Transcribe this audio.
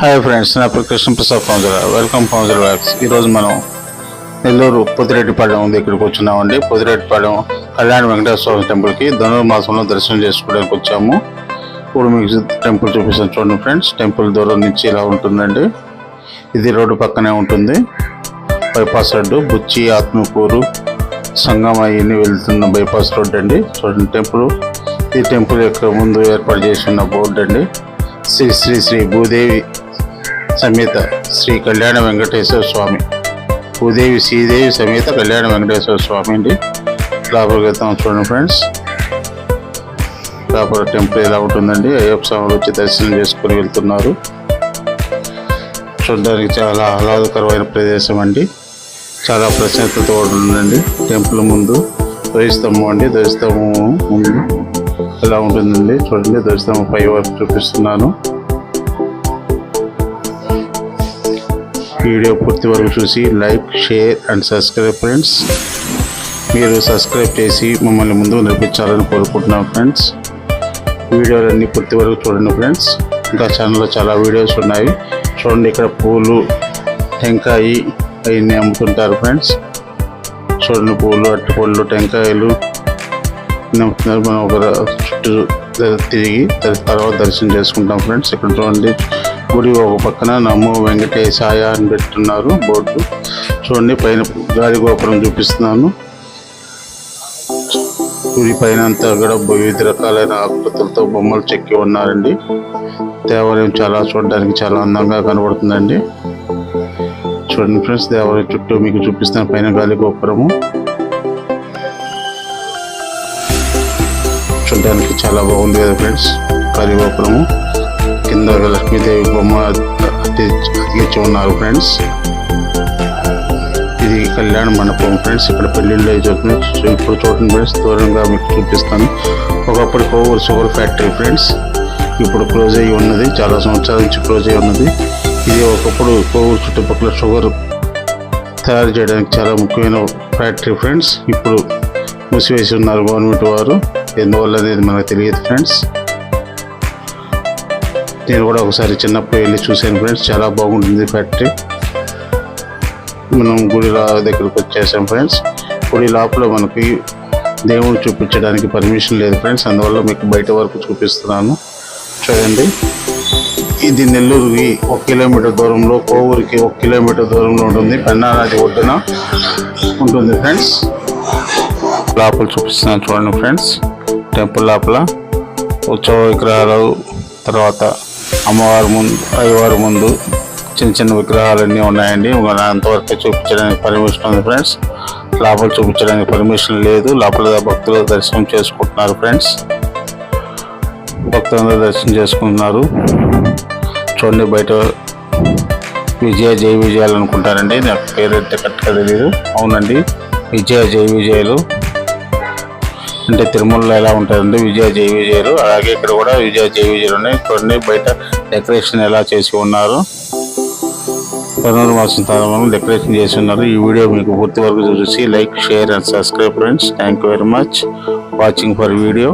Hi friends నా పేరు Krishnaprasad welcome పౌంజర wax ఈరోజు మనం నెల్లూరు పొదిరెడ్డిపాలెం ఉంది. ఇక్కడికి వచ్చినామండి పొదిరెడ్డిపాలెం కళ్యాణ వెంకటేశ్వర స్వామి టెంపుల్కి ధనుర్మాసంలో దర్శనం చేసుకోవడానికి వచ్చాము. ఇప్పుడు మీకు టెంపుల్ చూపిస్తాను చూడండి ఫ్రెండ్స్ టెంపుల్ దూరం నుంచి ఇలా ఉంటుందండి. ఇది రోడ్డు పక్కనే ఉంటుంది. బైపాస్ రోడ్డు బుచ్చి ఆత్మకూరు సంగం అవన్నీ వెళ్తున్న బైపాస్ రోడ్ అండి చూడండి టెంపుల్. ఈ టెంపుల్ యొక్క ముందు ఏర్పాటు చేసి ఉన్న బోర్డు అండి శ్రీ శ్రీ శ్రీ భూదేవి సమేత శ్రీ కళ్యాణ వెంకటేశ్వర స్వామి. భూదేవి శ్రీదేవి సమేత కళ్యాణ వెంకటేశ్వర స్వామి అండి. లోపలికి చూడండి ఫ్రెండ్స్. లోపల టెంపుల్ ఎలా ఉంటుందండి? అయ్యప్ప స్వామి వచ్చి దర్శనం చేసుకుని వెళ్తున్నారు. చూడడానికి చాలా ఆహ్లాదకరమైన ప్రదేశం అండి. చాలా ప్రశాంతత ఉందండి టెంపుల్ ముందు. ధ్వజస్తంభం అండి. ధ్వజస్తంభం ముందు ఎలా ఉంటుందండి. చూడండి దర్శనం పై వరకు చూపిస్తున్నాను. వీడియో పూర్తి వరకు చూసి like share and subscribe friends. మీరు సబ్స్క్రైబ్ చేసి మమ్మల్ని ముందుకు నడిపించాలని కోరుకుంటున్నాం ఫ్రెండ్స్. వీడియోలన్నీ పూర్తి వరకు చూడండి ఫ్రెండ్స్. ఇంకా ఛానల్లో చాలా వీడియోస్ ఉన్నాయి. చూడండి ఇక్కడ పూలు టెంకాయి అవన్నీ అమ్ముతుంటారు ఫ్రెండ్స్. చూడండి పూలు అరటిపళ్ళు టెంకాయలు మనం ఒక చుట్టూ తిరిగి తర్వాత దర్శనం చేసుకుంటాం ఫ్రెండ్స్. ఇక్కడ చూడండి గుడి ఒక పక్కన నమ్ము వెంకటేశాయ అని పెట్టున్నారు బోర్డు. చూడండి పైన గాలి గోపురం చూపిస్తున్నాను. గుడి పైన అంతా కూడా వివిధ రకాలైన ఆకృతులతో బొమ్మలు చెక్కి ఉన్నారండి. దేవాలయం చాలా చూడడానికి చాలా అందంగా కనబడుతుందండి. చూడండి ఫ్రెండ్స్ దేవాలయం చుట్టూ మీకు చూపిస్తాను పైన గాలి గోపురము. చూడడానికి చాలా బాగుంది కదా ఫ్రెండ్స్. గాలి కింద ఒక లక్ష్మీదేవి బొమ్మ అతికించి ఉన్నారు ఫ్రెండ్స్. ఇది కళ్యాణ మండపం ఫ్రెండ్స్. ఇక్కడ పెళ్ళిళ్ళు చూస్తున్నాయి ఇప్పుడు చూడండి ఫ్రెండ్స్ దూరంగా మీకు చూపిస్తాను. ఒకప్పుడు కోవూరు షుగర్ ఫ్యాక్టరీ ఫ్రెండ్స్. ఇప్పుడు క్లోజ్ అయ్యి ఉన్నది. చాలా సంవత్సరాల నుంచి క్లోజ్ అయ్యి ఉన్నది. ఇది ఒకప్పుడు కోవూరు చుట్టుపక్కల షుగర్ తయారు చేయడానికి చాలా ముఖ్యమైన ఫ్యాక్టరీ ఫ్రెండ్స్. ఇప్పుడు మూసివేసి ఉన్నారు గవర్నమెంట్ వారు. ఎందువల్ల అనేది మనకు తెలియదు ఫ్రెండ్స్ నేను కూడా ఒకసారి చిన్నప్పుడు వెళ్ళి చూశాను ఫ్రెండ్స్ చాలా బాగుంటుంది ఫ్యాక్టరీ. మనం గుడి లా- దగ్గరకు వచ్చేసాం ఫ్రెండ్స్ గుడి లోపల మనకి దేవుడు చూపించడానికి పర్మిషన్ లేదు ఫ్రెండ్స్ అందువల్ల మీకు బయట వరకు చూపిస్తున్నాను. చూడండి. ఇది నెల్లూరుకి ఒక కిలోమీటర్ దూరంలో కోవూరుకి ఒక కిలోమీటర్ దూరంలో ఉంటుంది. పెన్నానది ఒడ్డున ఉంటుంది ఫ్రెండ్స్ లోపల చూపిస్తున్నాను చూడండి ఫ్రెండ్స్ టెంపుల్ లోపల ఉత్సవ విగ్రహాలు తర్వాత అమ్మవారి ముందు అయ్యవారి ముందు చిన్న చిన్న విగ్రహాలన్నీ ఉన్నాయండి. మన అంతవరకే చూపించడానికి పర్మిషన్ ఉంది ఫ్రెండ్స్ లోపల చూపించడానికి పర్మిషన్ లేదు. లోపల భక్తులు దర్శనం చేసుకుంటున్నారు ఫ్రెండ్స్ భక్తులందరూ దర్శనం చేసుకుంటున్నారు. చూడండి బయట విజయ జై విజయాలు అనుకుంటారండి. నాకు పేరు అయితే కరెక్ట్గా తెలియదు అవునండి. విజయ జై విజయాలు. అంటే తిరుమలలో ఎలా ఉంటారండి విజయ జై విజయలు. అలాగే ఇక్కడ కూడా విజయ జై విజయలు ఉన్నాయి. కొన్ని బయట డెకరేషన్ ఎలా చేసి ఉన్నారు. ధనుర్మాసం తాళంలో డెకరేషన్ చేసి ఉన్నారు. ఈ వీడియో మీకు పూర్తి వరకు చూసి like share and subscribe friends. Thank you very much watching for video